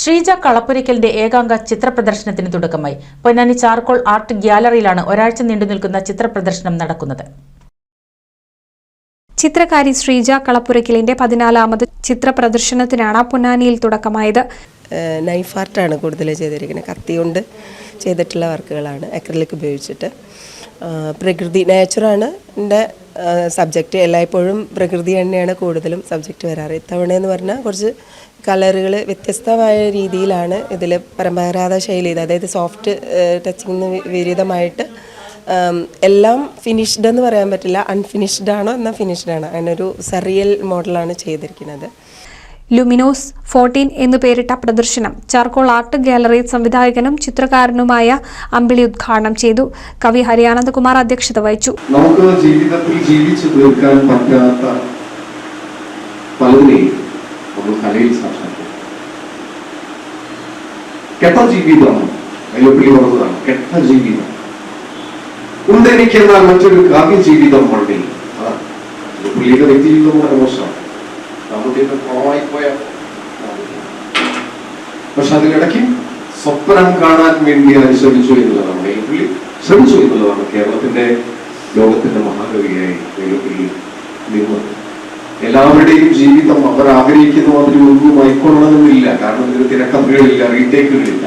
ശ്രീജ കളപ്പുരയ്ക്കലിന്റെ ഏകാംഗ ചിത്രപ്രദർശനത്തിന് തുടക്കമായി. Ponnani charcoal art ഗ്യാലറിയിലാണ് ഒരാഴ്ച നീണ്ടുനിൽക്കുന്ന ചിത്രപ്രദർശനം നടക്കുന്നത്. ചിത്രകാരി ശ്രീജ കളപ്പുരയ്ക്കലിന്റെ പതിനാലാമത് ചിത്ര പ്രദർശനത്തിനാണ് പൊന്നാനിയിൽ തുടക്കമായത്. നൈഫ് ആർട്ടാണ് കൂടുതൽ ചെയ്തിരിക്കുന്നത്. കത്തി കൊണ്ട് ചെയ്തിട്ടുള്ള വർക്കുകളാണ് അക്രലിക് ഉപയോഗിച്ചിട്ട്. പ്രകൃതി നേച്ചറാണ് എന്റെ സബ്ജക്റ്റ്. എല്ലായ്പ്പോഴും പ്രകൃതി തന്നെയാണ് കൂടുതലും സബ്ജക്റ്റ് വരാറ്. ഇത്തവണ എന്ന് പറഞ്ഞാൽ കുറച്ച് കളറുകൾ വ്യത്യസ്തമായ രീതിയിലാണ് ഇതിൽ പരമ്പരാഗത ശൈലിയിൽ അതായത് സോഫ്റ്റ് ടച്ചിങ് വിപരീതമായിട്ട് എല്ലാം ഫിനിഷ്ഡ് എന്ന് പറയാൻ പറ്റില്ല. അൺഫിനിഷ്ഡ് ആണോ? എന്നാൽ ഫിനിഷ്ഡ് ആണ്. അതിനൊരു സറിയൽ മോഡലാണ് ചെയ്തിരിക്കുന്നത്. ലുമിനോസ് ഫോർട്ടീൻ എന്നു പേരിട്ട പ്രദർശനം ചാർക്കോൾ ആർട്ട് ഗാലറി സംവിധായകനും ചിത്രകാരനുമായ അമ്പിളി ഉദ്ഘാടനം ചെയ്തു. കവി ഹരിയാനന്ദകുമാർ അധ്യക്ഷത വഹിച്ചു. നമുക്ക് ജീവിതത്തിൽ ജീവിച്ചു തീർക്കാൻ പറ്റാത്ത പലതിനെയും നമ്മൾ കലയിൽ സാക്ഷാത്കരിക്കും കെട്ട ജീവിതം വെല്ലുവിളി പറഞ്ഞതാണ് ജീവിതം. ഉണ്ടെനിക്കെന്നാൽ മറ്റൊരു കാവ്യ ജീവിതം മണ്ണിൽ അതാണ് പുള്ളിയുടെ വ്യക്തി ജീവിതം വളരെ മോശമാണ്. കുറവായി പോയ. പക്ഷെ അതിനിടയ്ക്ക് സ്വപ്നം കാണാൻ വേണ്ടി അനുശ്രമിച്ചു എന്നുള്ളതാണ് ഈ പുള്ളി ശ്രമിച്ചു എന്നുള്ളതാണ് കേരളത്തിന്റെ ലോകത്തിന്റെ മഹാകവിയായി എല്ലാവരുടെയും ജീവിതം അവർ ആഗ്രഹിക്കുന്ന മാതിരി ഒന്നും ആയിക്കൊള്ളണമെന്നില്ല കാരണം ഇതിന് തിരക്കഥകളില്ല റീടേക്കുകളില്ല.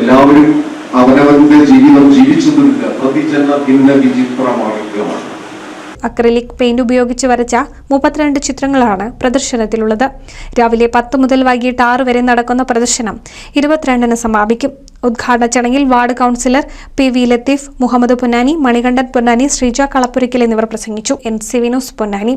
എല്ലാവരും അവനവന്റെ ജീവിതം ജീവിച്ചു തീർക്കുക പ്രതിജന ഭിന്ന വിചിത്ര മാർഗമാണ്. അക്രലിക് പെയിന്റ് ഉപയോഗിച്ച് വരച്ച മുപ്പത്തിരണ്ട് ചിത്രങ്ങളാണ് പ്രദർശനത്തിലുള്ളത്. രാവിലെ പത്ത് മുതൽ വൈകിട്ട് ആറ് വരെ നടക്കുന്ന പ്രദർശനം ഇരുപത്തിരണ്ടിന് സമാപിക്കും. ഉദ്ഘാടന ചടങ്ങിൽ ward councillor P V Latheef Muhammad Ponnani Manikandan Ponnani Sreeja Kalappurakkal എന്നിവർ പ്രസംഗിച്ചു. N C Vinos Ponnani.